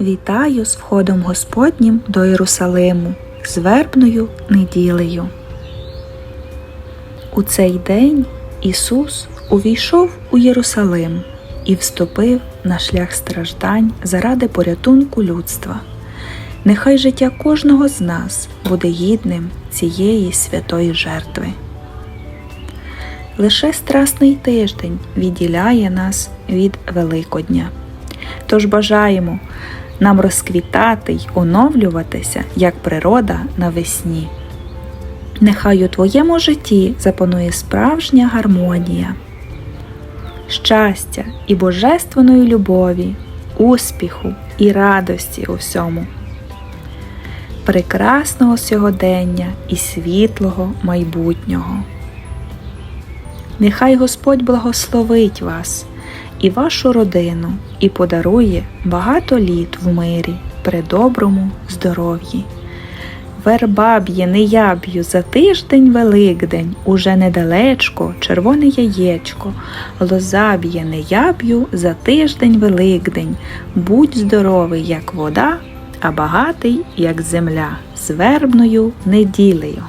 Вітаю з входом Господнім до Єрусалиму, з вербною неділею. У цей день Ісус увійшов у Єрусалим і вступив на шлях страждань заради порятунку людства. Нехай життя кожного з нас буде гідним цієї святої жертви. Лише страсний тиждень відділяє нас від Великодня. Тож бажаємо нам розквітати й оновлюватися, як природа навесні. Нехай у твоєму житті запанує справжня гармонія, щастя і божественної любові, успіху і радості у всьому, прекрасного сьогодення і світлого майбутнього. Нехай Господь благословить вас і вашу родину і подарує багато літ в мирі при доброму здоров'ї. Верба б'є не я б'ю за тиждень Великдень, уже недалечко, червоне яєчко, лоза б'є не я б'ю за тиждень Великдень, будь здоровий, як вода, а багатий, як земля, з вербною неділею.